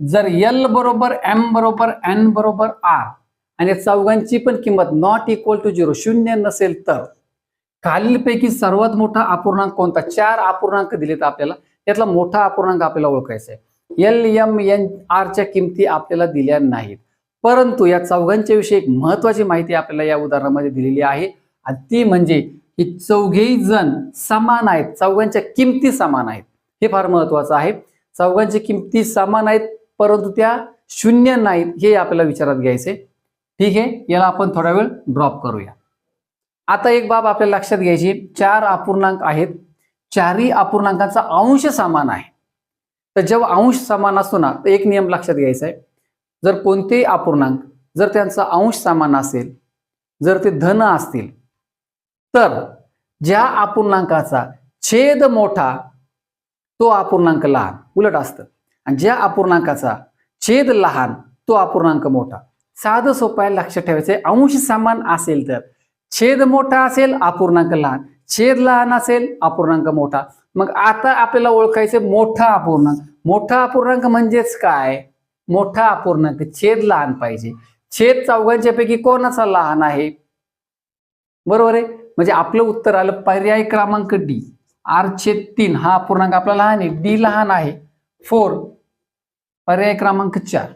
जर एल बरोबर एम बरोबर एन बरोबर आर आणि चौघांची पण किंमत नॉट इक्वल टू झिरो शून्य नसेल तर खालीलपैकी सर्वात मोठा अपूर्णांक कोणता? चार अपूर्णांक दिलेत आपल्याला. त्यातला मोठा अपूर्णांक आपल्याला ओळखायचा आहे. एल एम एन आरच्या किमती आपल्याला दिल्या नाहीत. परंतु या चौघांच्या विषयी एक महत्वाची माहिती आपल्याला या उदाहरणामध्ये दिलेली आहे. आणि ती म्हणजे ही चौघेही जण समान आहेत. चौघांच्या किमती समान आहेत. हे फार महत्वाचं आहे. चौघांची किमती समान आहेत. परंतु त्या शून्य नाहीत हे आपल्याला विचारात घ्यायचे. ठीक आहे याला आपण थोडा वेळ ड्रॉप करूया. आता एक बाब आपल्याला लक्षात घ्यायची चार अपूर्णांक आहेत. चारही अपूर्णांकांचा अंश समान आहे. तर जेव्हा अंश समान असतो ना तर एक नियम लक्षात घ्यायचा आहे. जर कोणतेही अपूर्णांक जर त्यांचा अंश समान असेल जर ते धन असतील तर ज्या अपूर्णांकाचा छेद मोठा तो अपूर्णांक लहान उलट असतं. आणि ज्या अपूर्णांकाचा छेद लहान तो अपूर्णांक मोठा. साधं सोपं आहे लक्षात ठेवायचं अंश समान असेल तर छेद मोठा असेल अपूर्णांक लहान. छेद लहान असेल अपूर्णांक मोठा. मग आता आपल्याला ओळखायचं मोठा अपूर्णांक. मोठा अपूर्णांक म्हणजेच काय? मोठा अपूर्णांक छेद लहान पाहिजे. छेद चौघांच्या पैकी कोणाचा लहान आहे? बरोबर आहे? म्हणजे आपलं उत्तर आलं पर्याय क्रमांक डी. आर छेद तीन हा अपूर्णांक आपला लहान आहे. डी लहान आहे. फोर पर्याय क्रमांक चार